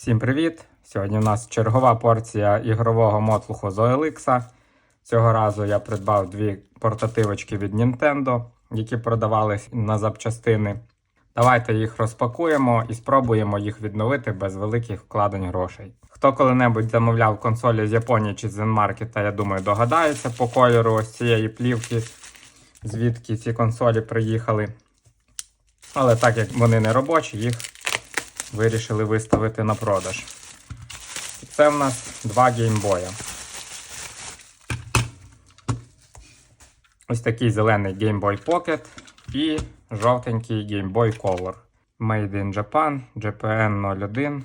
Всім привіт! Сьогодні у нас чергова порція ігрового мотлуху OLX. Цього разу я придбав дві портативочки від Nintendo, які продавались на запчастини. Давайте їх розпакуємо і спробуємо їх відновити без великих вкладень грошей. Хто коли-небудь замовляв консолі з Японії чи з Зенмаркета, я думаю, догадається по кольору ось цієї плівки, звідки ці консолі приїхали. Але так як вони не робочі, їх вирішили виставити на продаж. Це в нас два геймбоя. Ось такий зелений Game Boy Pocket і жовтенький Game Boy Color. Made in Japan, GPN 01.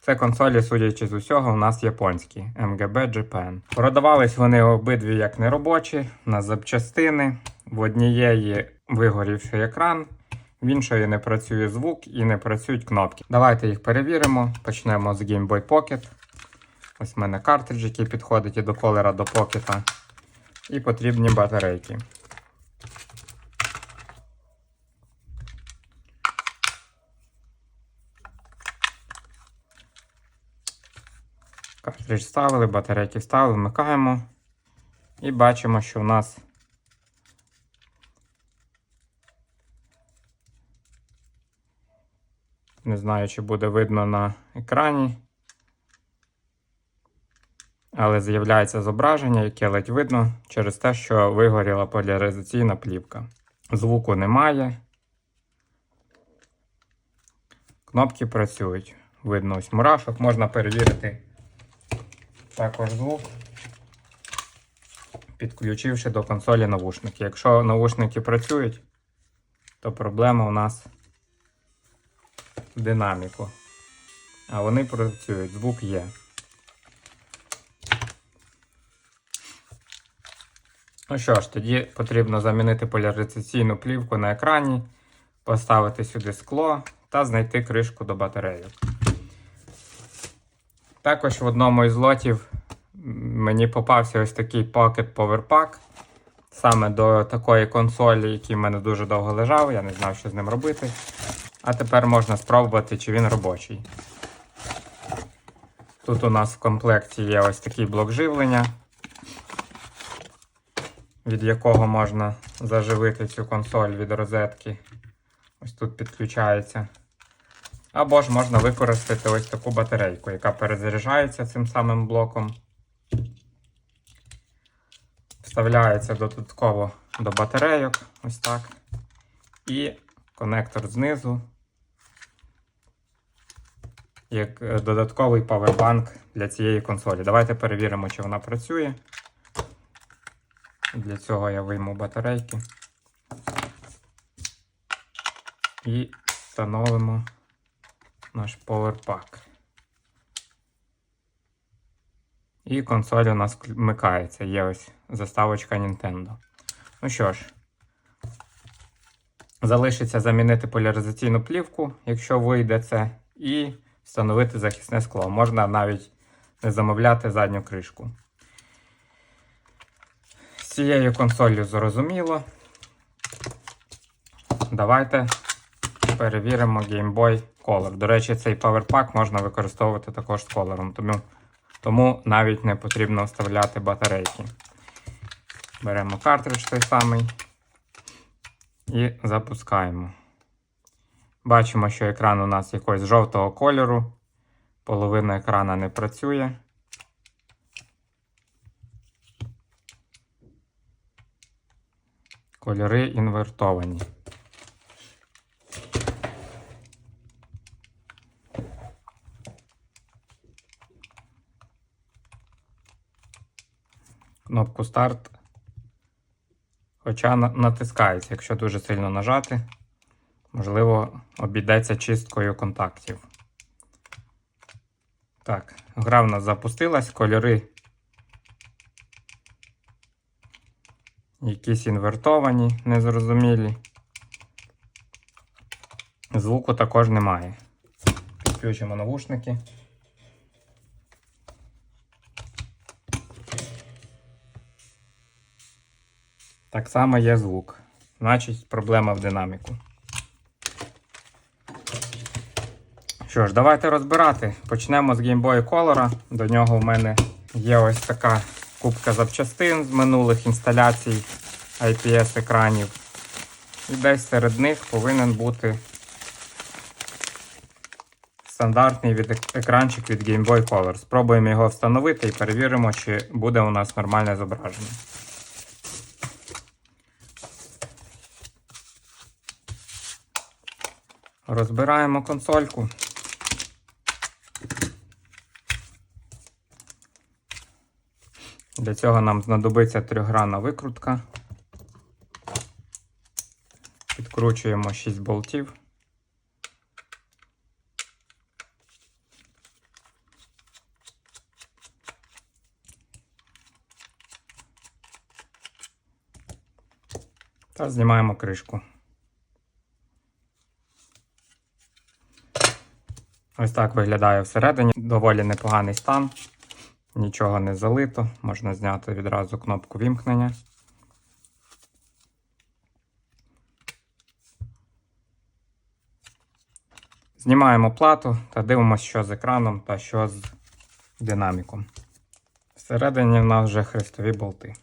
Це консолі, судячи з усього, у нас японські MGB Japan. Продавались вони обидві як неробочі, на запчастини. В однієї вигорівший екран, в іншої не працює звук і не працюють кнопки. Давайте їх перевіримо. Почнемо з Game Boy Pocket. Ось в мене картридж, який підходить і до колера, до покета. І потрібні батарейки. Картридж вставили, батарейки вставили, вмикаємо. І бачимо, що у нас Не знаю, чи буде видно на екрані. Але з'являється зображення, яке ледь видно через те, що вигоріла поляризаційна плівка. Звуку немає. Кнопки працюють. Видно ось мурашок. Можна перевірити також звук, підключивши до консолі навушники. Якщо навушники працюють, то проблема у нас динаміку. А вони працюють, звук є. Ну що ж, тоді потрібно замінити поляризаційну плівку на екрані, поставити сюди скло та знайти кришку до батарейок. Також в одному із лотів мені попався ось такий Pocket Power Pack. Саме до такої консолі, який в мене дуже довго лежав, я не знав, що з ним робити. А тепер можна спробувати, чи він робочий. Тут у нас в комплекті є ось такий блок живлення, від якого можна заживити цю консоль від розетки. Ось тут підключається. Або ж можна використати ось таку батарейку, яка перезаряджається цим самим блоком. Вставляється додатково до батарейок, ось так. І конектор знизу, як е, додатковий павербанк для цієї консолі. Давайте перевіримо, чи вона працює. Для цього я вийму батарейки і встановимо наш поверпак. І консоль у нас вмикається. Є ось заставочка Nintendo. Ну що ж, залишиться замінити поляризаційну плівку, якщо вийде це, і встановити захисне скло. Можна навіть не замовляти задню кришку. З цією консолью зрозуміло. Давайте перевіримо Game Boy Color. До речі, цей PowerPack можна використовувати також з колором, тому, тому навіть не потрібно вставляти батарейки. Беремо картридж той самий і запускаємо. Бачимо, що екран у нас якогось жовтого кольору. Половина екрана не працює. Кольори інвертовані. Кнопку старт. Хоча натискається, якщо дуже сильно нажати, можливо, обійдеться чисткою контактів. Так, гра в нас запустилась, кольори якісь інвертовані, незрозумілі. Звуку також немає. Підключимо навушники. Так само є звук. Значить, проблема в динаміку. Що ж, давайте розбирати. Почнемо з Game Boy Color. До нього в мене є ось така кубка запчастин з минулих інсталяцій IPS-екранів. І десь серед них повинен бути стандартний від екранчик від Game Boy Color. Спробуємо його встановити і перевіримо, чи буде у нас нормальне зображення. Розбираємо консольку. Для цього нам знадобиться трьохгранна викрутка. Підкручуємо 6 болтів. Та знімаємо кришку. Ось так виглядає всередині. Доволі непоганий стан. Нічого не залито. Можна зняти відразу кнопку вімкнення. Знімаємо плату та дивимося, що з екраном та що з динаміком. Всередині в нас вже хрестові болти.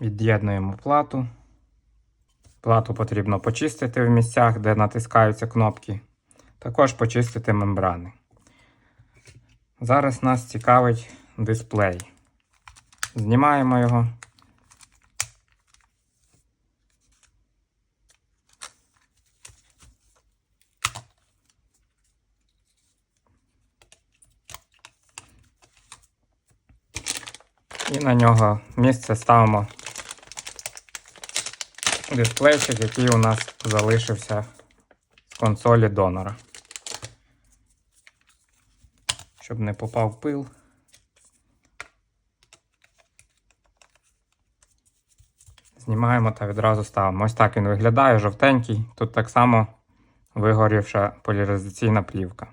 Від'єднуємо плату. Плату потрібно почистити в місцях, де натискаються кнопки. Також почистити мембрани. Зараз нас цікавить дисплей. Знімаємо його. І на нього місце ставимо дисплейчик, який у нас залишився з консолі донора. Щоб не попав пил. Знімаємо та відразу ставимо. Ось так він виглядає, жовтенький. Тут так само вигорівша поляризаційна плівка.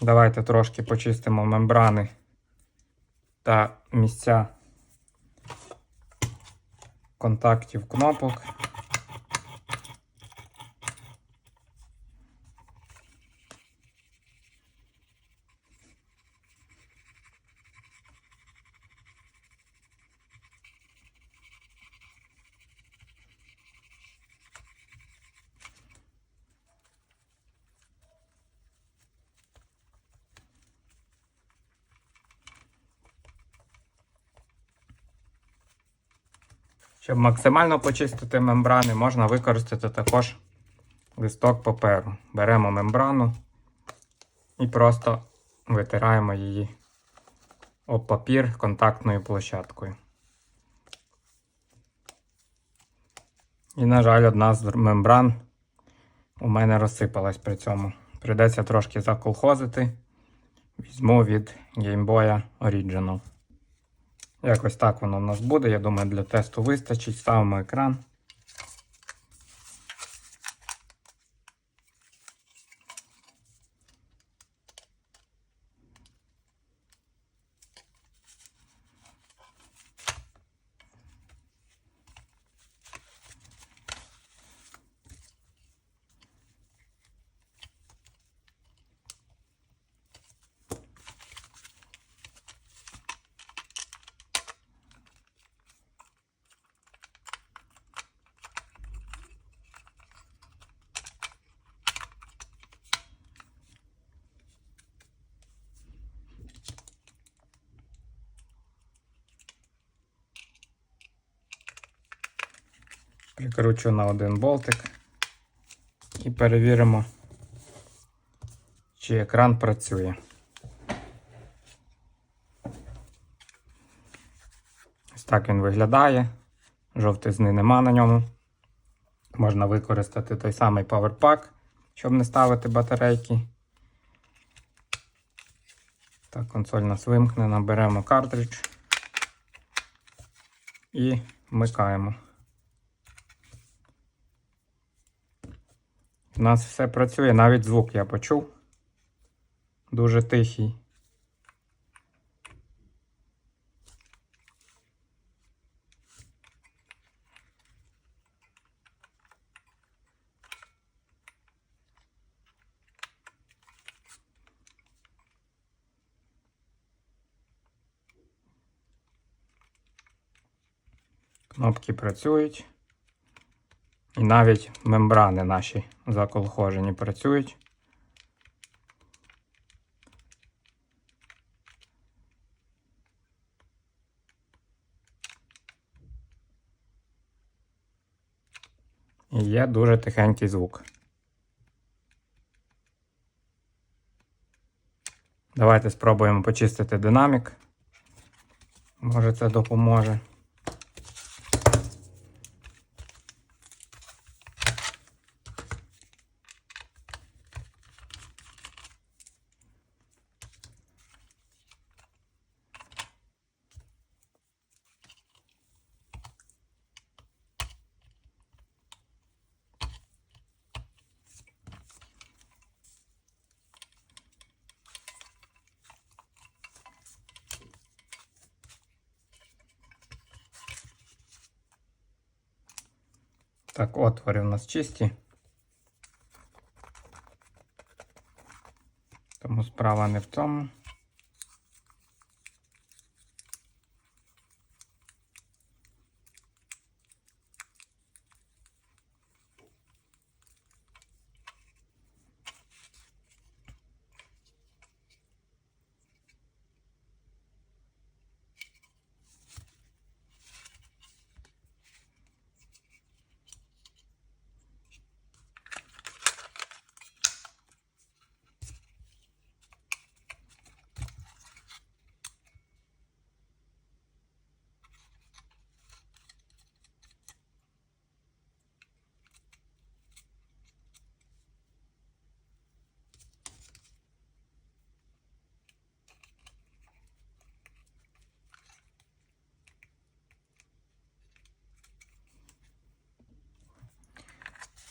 Давайте трошки почистимо мембрани та місця контактів кнопок. Щоб максимально почистити мембрани, можна використати також листок паперу. Беремо мембрану і просто витираємо її об папір контактною площадкою. І, на жаль, одна з мембран у мене розсипалась при цьому. Придеться трошки заколхозити. Візьму від Game Boy Original. Якось так воно в нас буде. Я думаю, для тесту вистачить. Ставимо екран. Прикручу на один болтик і перевіримо, чи екран працює. Ось так він виглядає. Жовтизни нема на ньому. Можна використати той самий PowerPack, щоб не ставити батарейки. Так, консоль нас вимкнена, беремо картридж і вмикаємо. У нас все працює, навіть звук я почув. Дуже тихий. Кнопки працюють. Навіть мембрани наші заколхожені працюють. І є дуже тихенький звук. Давайте спробуємо почистити динамік. Може це допоможе. Так, отвори у нас чисті. Тому справа не в тому.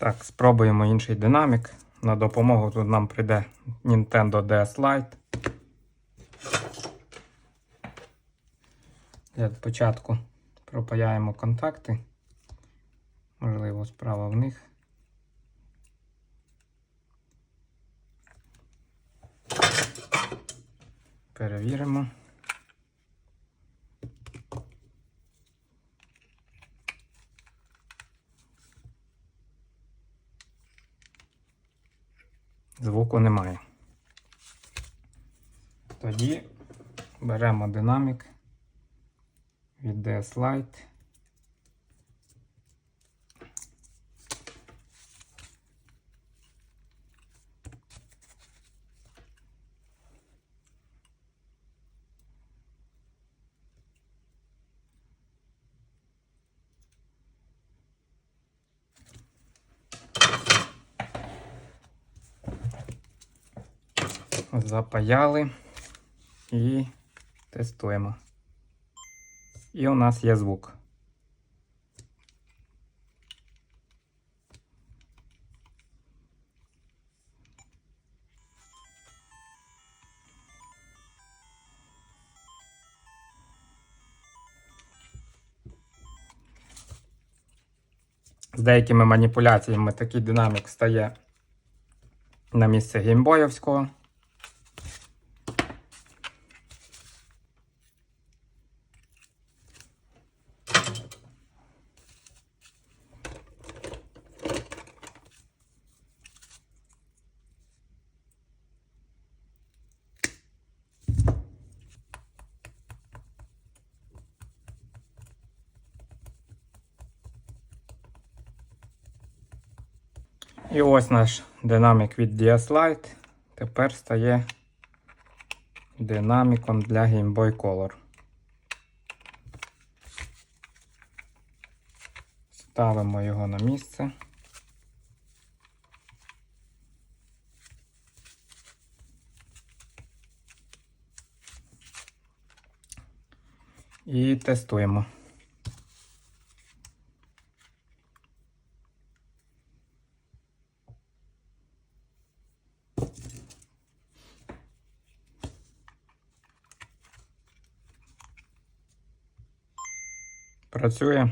Так, спробуємо інший динамік. На допомогу тут нам прийде Nintendo DS Lite. Для початку пропаяємо контакти. Можливо, справа в них. Перевіримо. Звуку немає. Тоді беремо динамік від DS Lite. Запаяли і тестуємо. І у нас є звук. З деякими маніпуляціями такий динамік стає на місце геймбоївського. І ось наш динамік від DS Lite. тепер стає динаміком для Game Boy Color. Ставимо його на місце. І тестуємо. Працює.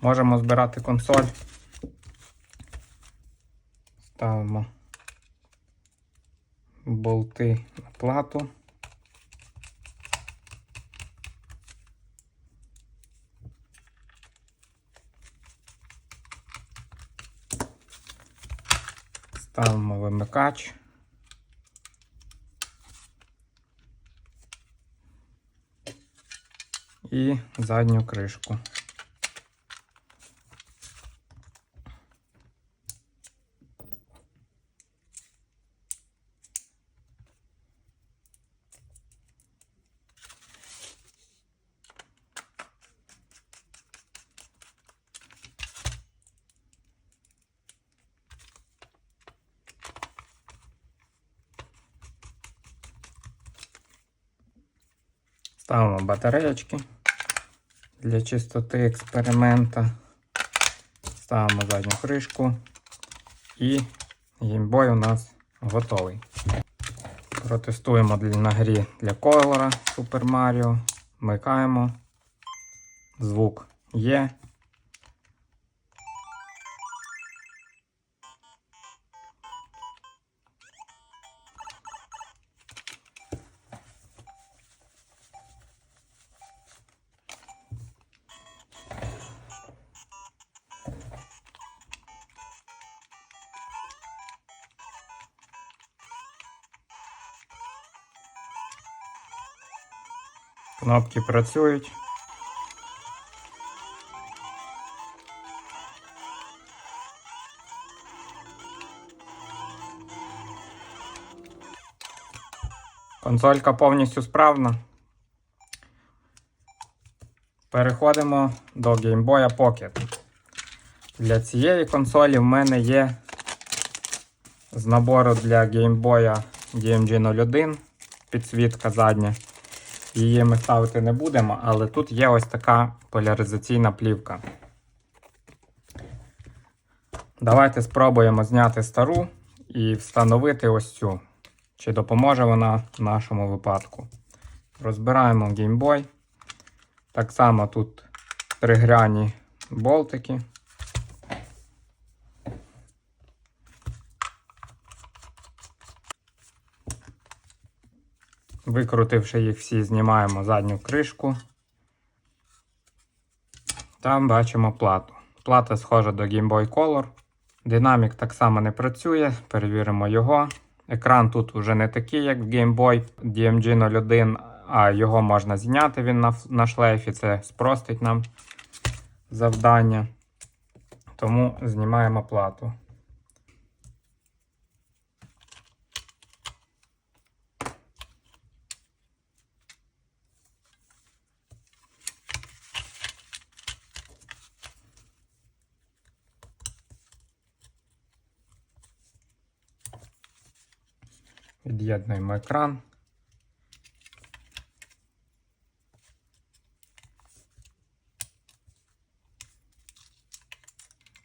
Можемо збирати консоль. Ставимо болти на плату. Ставимо вимикач. І задню кришку. Ставимо батареєчки для чистоти експеримента. Ставимо задню кришку і геймбой у нас готовий. Протестуємо на грі для колора Super Mario. Вмикаємо. Звук є. Кнопки працюють. Консолька повністю справна. Переходимо до Game Boy Pocket. Для цієї консолі в мене є з набору для Game Boy DMG 01 підсвітка задня. Її ми ставити не будемо, але тут є ось така поляризаційна плівка. Давайте спробуємо зняти стару і встановити ось цю. Чи допоможе вона в нашому випадку. Розбираємо Boy. Так само тут тригряні болтики. Викрутивши їх всі, знімаємо задню кришку. Там бачимо плату. Плата схожа до Game Boy Color. Динамік так само не працює, перевіримо його. Екран тут вже не такий, як в Game Boy DMG 01, а його можна зняти він на, на шлейфі. Це спростить нам завдання. Тому знімаємо плату. Від'єднуємо екран.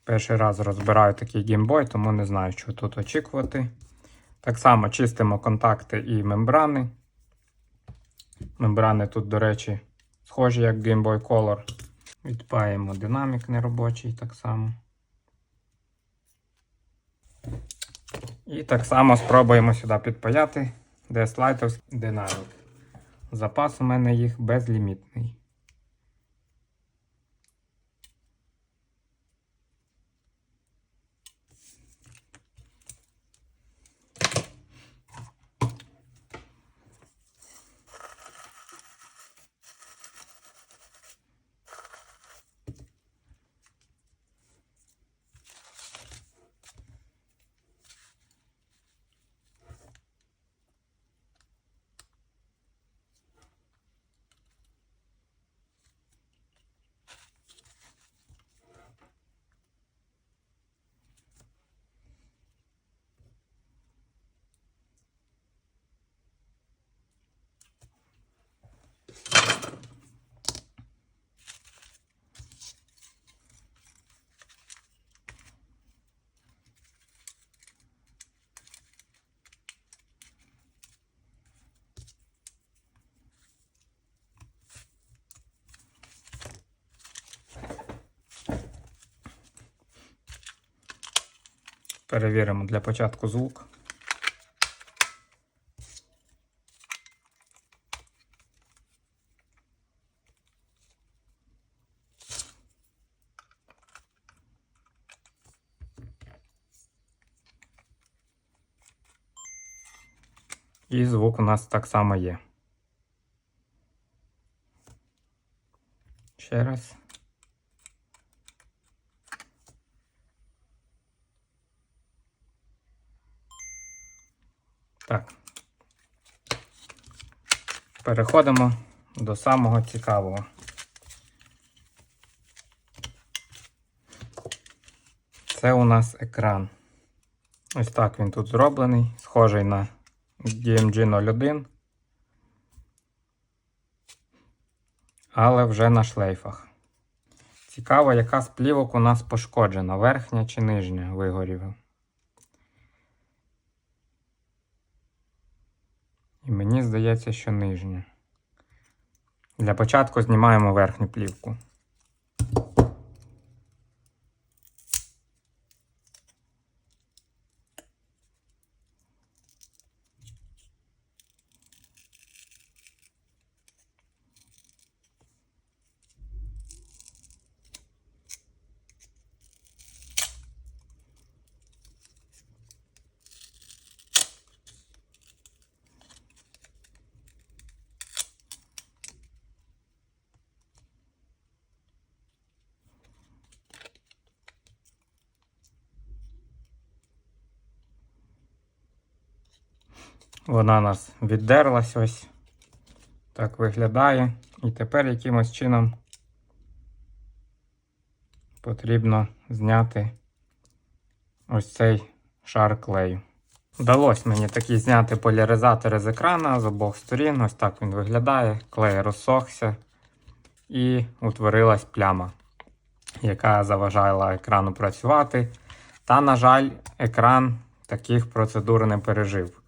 Перший раз розбираю такий геймбой, тому не знаю, що тут очікувати. Так само чистимо контакти і мембрани. Мембрани тут, до речі, схожі як Game Boy Color. Відпаємо динамік неробочий так само. І так само спробуємо сюди підпаяти DS Lite динамік. Запас у мене їх безлімітний. Перевіримо для початку звук. І звук у нас так само є. Ще раз. Так. Переходимо до самого цікавого. Це у нас екран. Ось так він тут зроблений, схожий на DMG 01. Але вже на шлейфах. Цікаво, яка з плівок у нас пошкоджена, верхня чи нижня вигоріла. І мені здається, що нижня. Для початку знімаємо верхню плівку. Вона у нас віддерлась ось. Так виглядає. І тепер якимось чином потрібно зняти ось цей шар клею. Вдалося мені такі зняти поляризатори з екрана з обох сторін. Ось так він виглядає. Клей розсохся і утворилась пляма, яка заважала екрану працювати. Та, на жаль, екран таких процедур не пережив.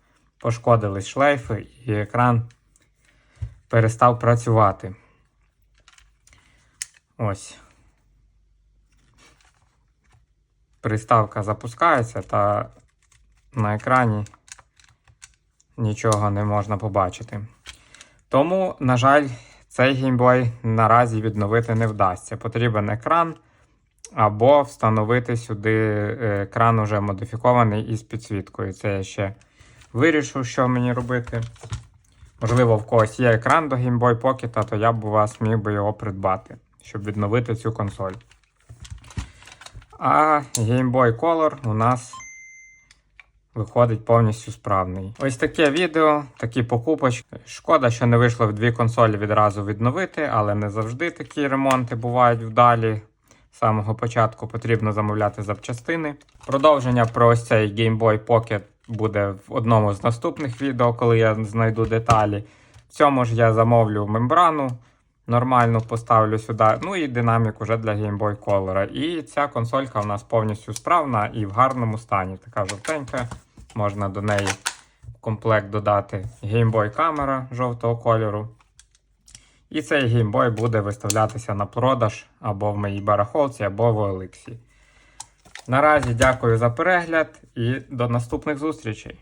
Пошкодились шлейфи, і екран перестав працювати. Ось. Приставка запускається, та на екрані нічого не можна побачити. Тому, на жаль, цей геймбой наразі відновити не вдасться. Потрібен екран або встановити сюди е, екран уже модифікований із підсвіткою. Це я ще вирішу, що мені робити. Можливо, в когось є екран до Game Boy Pocket, то я б у вас міг би його придбати, щоб відновити цю консоль. А Game Boy Color у нас виходить повністю справний. Ось таке відео, такі покупочки. Шкода, що не вийшло в дві консолі відразу відновити, але не завжди такі ремонти бувають вдалі. З самого початку потрібно замовляти запчастини. Продовження про ось цей Game Boy Pocket буде в одному з наступних відео, коли я знайду деталі. В цьому ж я замовлю мембрану. Нормально поставлю сюди. Ну і динамік уже для Game Boy Color. І ця консолька у нас повністю справна і в гарному стані. Така жовтенька. Можна до неї в комплект додати Game Boy камера жовтого кольору. І цей Boy буде виставлятися на продаж або в моїй барахолці, або в OLX. Наразі дякую за перегляд і до наступних зустрічей!